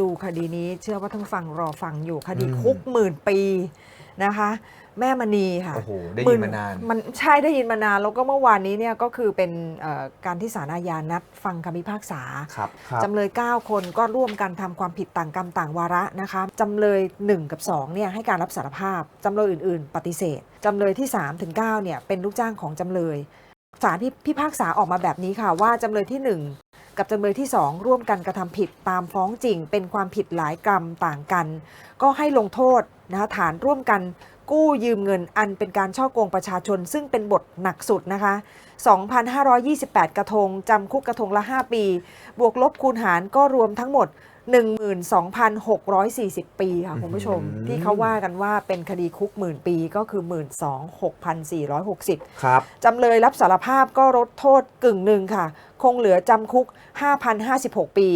ดูคดีนี้ เชื่อว่าทั้งฟังรอฟังอยู่คดีอืมคุกหมื่นปีนะคะ แม่มณีค่ะโอ้โหได้ยินมานาน มันใช่ได้ยินมานาน แล้วก็เมื่อวานนี้เนี่ยก็คือเป็นเอ่อการที่ศาลอาญานัดฟังคำพิพากษาครับครับจำเลย 9 คนก็ร่วมกันทำความผิดต่างกรรมต่างวาระนะคะจำเลย 1 กับ2เนี่ยให้การรับสารภาพจำเลยอื่น ๆ ปฏิเสธจำเลยที่3ถึง9เนี่ยเป็นลูกจ้างของจำเลยศาลพิพิพากษาออกมาแบบนี้ค่ะ ว่าจำเลยที่1 กับจำเลยที่ 2 ร่วมกันกระทำผิดตามฟ้องจริง เป็นความผิดหลายกรรมต่างกัน ก็ให้ลงโทษนะคะฐานร่วมกัน กู้ยืมเงินอันเป็นการช่อโกงประชาชน ซึ่งเป็นบทหนักสุดนะคะ 2,528 กระทง จำคุกกระทงละ 5 ปี บวกลบคูณหารก็รวมทั้งหมด 12,640 ปีค่ะคุณผู้ชมอื้อหือที่เขาว่ากันว่าเป็นคดีคุกหมื่นปีก็คือ 12,6,460 ครับจำเลยรับสารภาพก็ลดโทษกึ่งหนึ่งค่ะ คงเหลือจำคุก 5,056 ปี